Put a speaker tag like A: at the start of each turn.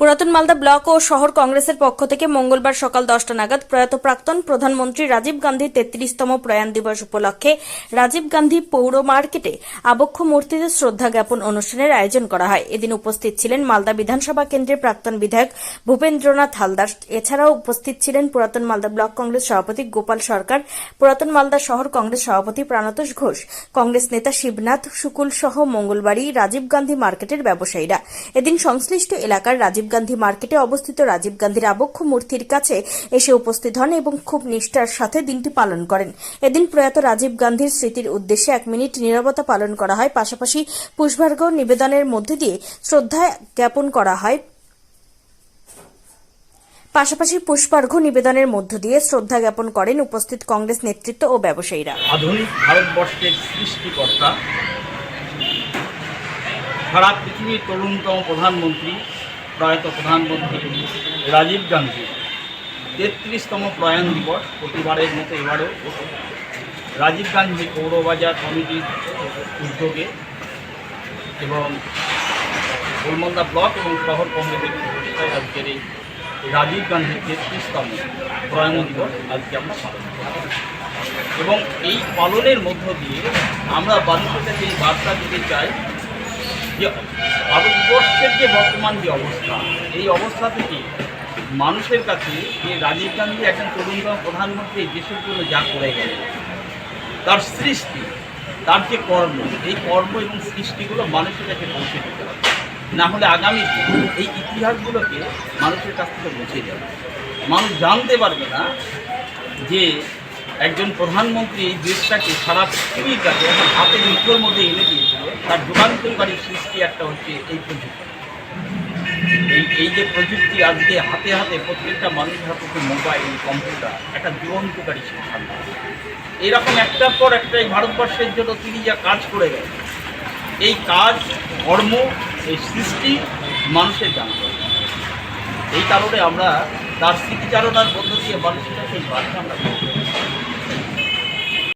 A: পুরাতন মালদা ব্লক ও শহর কংগ্রেসের পক্ষ থেকে মঙ্গলবার সকাল দশটা নাগাদ প্রয়াত প্রাক্তন প্রধানমন্ত্রী রাজীব গান্ধীর তেত্রিশতম প্রয়াণ দিবস উপলক্ষে রাজীব গান্ধী পৌর মার্কেটে আবক্ষ মূর্তিতে শ্রদ্ধা জ্ঞাপন অনুষ্ঠানের আয়োজন করা হয়। এদিন উপস্থিত ছিলেন মালদা বিধানসভা কেন্দ্রের প্রাক্তন বিধায়ক ভূপেন্দ্রনাথ হালদার। এছাড়াও উপস্থিত ছিলেন পুরাতন মালদা ব্লক কংগ্রেস সভাপতি গোপাল সরকার, পুরাতন মালদা শহর কংগ্রেস সভাপতি প্রাণতোষ ঘোষ, কংগ্রেস নেতা শিবনাথ শুকুল সহ মঙ্গলবারই রাজীব গান্ধী মার্কেটের ব্যবসায়ীরা। এদিন সংশ্লিষ্ট এলাকার রাজীব গান্ধী মার্কেটে অবস্থিত রাজীব গান্ধীর আবক্ষ মূর্তির কাছে এসে উপস্থিত হন এবং খুব নিষ্ঠার সাথে দিনটি পালন করেন। এদিন প্রয়াত রাজীব গান্ধীর স্মৃতির উদ্দেশ্যে এক মিনিট নীরবতা পালন করা হয়। পাশাপাশি পুষ্পার্ঘ নিবেদনের মধ্যে দিয়ে শ্রদ্ধা জ্ঞাপন করা হয়। পাশাপাশি পুষ্পার্ঘ নিবেদনের মধ্য দিয়ে শ্রদ্ধা জ্ঞাপন করেন উপস্থিত কংগ্রেস নেতৃত্ব ও ব্যবসায়ীরা।
B: আধুনিক ভারতবর্ষের সৃষ্টিকর্তা, সারা পৃথিবীর তরুণতম প্রধানমন্ত্রী প্রয়াত প্রধানমন্ত্রী রাজীব গান্ধী, তেত্রিশতম প্রয়াণ দিবস প্রতিবারের মতো এবারও রাজীব গান্ধী পৌরবাজার কমিটির উদ্যোগে এবং গোলমন্দা ব্লক এবং শহর কংগ্রেসের প্রচেষ্টায় আজকের এই রাজীব গান্ধীর তেত্রিশতম প্রয়াণ দিবস আজকে আমরা পালন এবং এই পালনের মধ্য দিয়ে আমরা মানুষের কাছে এই বার্তা দিতে চাই যে ভারতবর্ষের যে বর্তমান যে অবস্থা, এই অবস্থা থেকে মানুষের কাছে যে রাজীব গান্ধী একজন তরুণতম প্রধানমন্ত্রী দেশের জন্য যা করে গেলেন, তার সৃষ্টি, তার যে কর্ম, এই কর্ম এবং সৃষ্টিগুলো মানুষের কাছে পৌঁছে দিতে হবে। না হলে আগামী এই ইতিহাসগুলোকে মানুষের কাছ থেকে মুছে যাবে মানুষ জানতে পারবে না যে একজন প্রধানমন্ত্রী এই দেশটাকে সারা পৃথিবীর কাছে হাতের মুঠোর মধ্যে এনে দিয়েছিল তার যুগান্তরকারী সৃষ্টি একটা হচ্ছে এই প্রযুক্তি এই এই যে প্রযুক্তি আজকে হাতে হাতে প্রত্যেকটা মানুষের হাতে মোবাইল, কম্পিউটার, একটা যুগান্তকারী সিদ্ধান্ত এরকম একটার পর একটা এই ভারতবর্ষের জন্য তিনি যা কাজ করে গেলেন, এই কাজ, কর্ম, এই সৃষ্টি মানুষের হবে। এই কারণে আমরা তার স্মৃতিচারণার মধ্য দিয়ে মানুষের এই বার্তা আমরা।